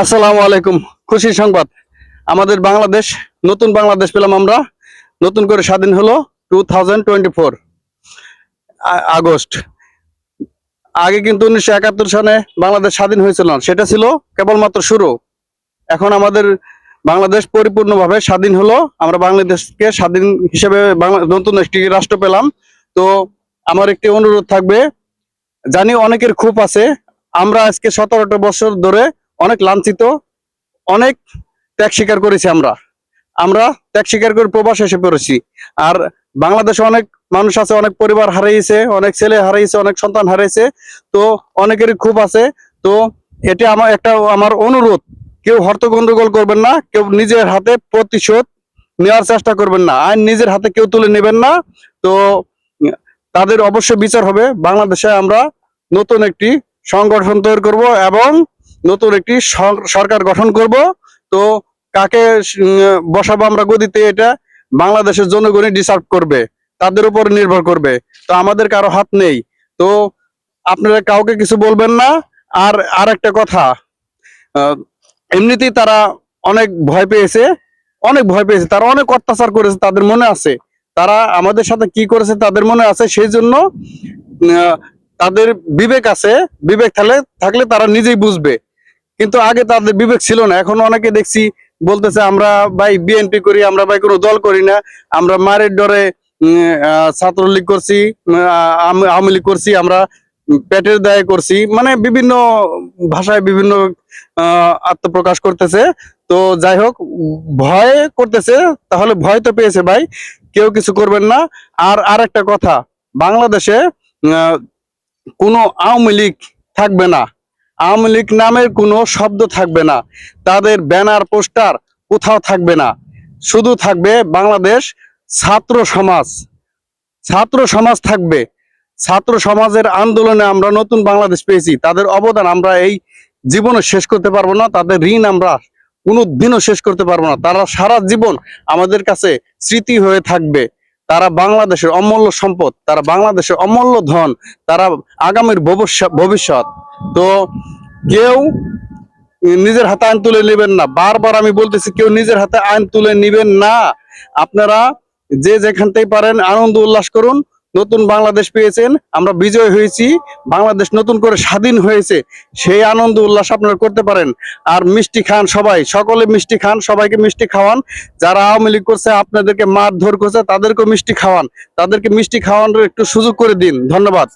আসসালামু আলাইকুম। খুশি সংবাদ। আমাদের বাংলাদেশ, নতুন বাংলাদেশ পেলাম আমরা। নতুন করে স্বাধীন হলো টু আগস্ট। আগে কিন্তু উনিশশো একাত্তর সালে বাংলাদেশ স্বাধীন হয়েছিল সেটা ছিল কেবলমাত্র শুরু। এখন আমাদের বাংলাদেশ পরিপূর্ণভাবে স্বাধীন হলো। আমরা বাংলাদেশকে স্বাধীন হিসেবে নতুন একটি রাষ্ট্র পেলাম। তো আমার একটি অনুরোধ থাকবে। জানি অনেকের খুব আছে। আমরা আজকে সতেরোটা বছর ধরে অনেক লাঞ্ছিত, অনেক ত্যাগ স্বীকার করেছি আমরা। আমরা ত্যাগ স্বীকার করে প্রবাস এসে পড়েছি। আর বাংলাদেশে অনেক মানুষ আছে, অনেক পরিবার হারিয়েছে, অনেক ছেলে হারিয়েছে, অনেক সন্তান হারিয়েছে। তো অনেকেরই খুব আছে। তো এটা আমার একটা আমার অনুরোধ, কেউ হর্ত গন্ডগোল করবেন না, কেউ নিজের হাতে প্রতিশোধ নেওয়ার চেষ্টা করবেন না। আইন নিজের হাতে কেউ তুলে নেবেন না। তো তাদের অবশ্যই বিচার হবে। বাংলাদেশে আমরা নতুন একটি সংগঠন তৈরি করব এবং নতুন একটি সরকার গঠন করব। তো কাকে বসাবো আমরা গদিতে এটা? বাংলাদেশের জনগণই ডিসার্ভ করবে, তাদের উপর নির্ভর করবে। তো আমাদের কারও হাত নেই। তো আপনারা কাউকে কিছু বলবেন না। আর আর একটা কথা এমনিতেই তারা অনেক ভয় পেয়েছে, অনেক ভয় পেয়েছে। তারা অনেক অত্যাচার করেছে, তাদের মনে আছে। তারা আমাদের সাথে কি করেছে তাদের মনে আছে, সেই জন্য তাদের বিবেক আছে। বিবেক থাকলে থাকলে তারা নিজেই বুঝবে। কিন্তু আগে তাদের বিবেক ছিল না। এখন অনেকে দেখছি বলতেছে, আমরা ভাই বিএনপি করি, আমরা ভাই কোনো দল করি না। আমরা মারের ডরে ছাত্রলীগ করছি আওয়ামী লীগ করছি, আমরা পেটের দায় করছি। মানে বিভিন্ন ভাষায় বিভিন্ন আত্মপ্রকাশ করতেছে। তো যাই হোক, ভয় করতেছে, তাহলে ভয় তো পেয়েছে ভাই। কেউ কিছু করবেন না। আর আর একটা কথা, বাংলাদেশে কোনো আওয়ামী লীগ থাকবে না। আওয়ামী লীগ নামের কোনো শব্দ থাকবে না। তাদের ব্যানার, পোস্টার কোথাও থাকবে না। শুধু থাকবে বাংলাদেশ ছাত্র সমাজ। ছাত্র সমাজ থাকবে। ছাত্র সমাজের আন্দোলনে আমরা নতুন বাংলাদেশ পেয়েছি। তাদের অবদান আমরা এই জীবনে শেষ করতে পারব না। তাদের ঋণ আমরা কোনো দিনও শেষ করতে পারব না। তারা সারা জীবন আমাদের কাছে স্মৃতি হয়ে থাকবে। তারা বাংলাদেশের অমূল্য সম্পদ, তারা বাংলাদেশের অমূল্য ধন, তারা আগামীর ভবিষ্যৎ তো কেউ নিজের হাতে আইন তুলে নেবেন না। বারবার আমি বলতেছি, কেউ নিজের হাতে আইন তুলে নেবেন না। আপনারা যে যেখান থেকে পারেন আনন্দ উল্লাস করুন। নতুন বাংলাদেশ পেয়েছেন, আমরা বিজয় হয়েছি, বাংলাদেশ নতুন করে স্বাধীন হয়েছে, সেই আনন্দ উল্লাস আপনারা করতে পারেন। আর মিষ্টি খান সবাই, সকলে মিষ্টি খান, সবাইকে মিষ্টি খাওয়ান। যারা আওয়ামী লীগ করছে, আপনাদেরকে মারধর করছে, তাদেরকেও মিষ্টি খাওয়ান। তাদেরকে মিষ্টি খাওয়ানোর একটু সুযোগ করে দিন। ধন্যবাদ।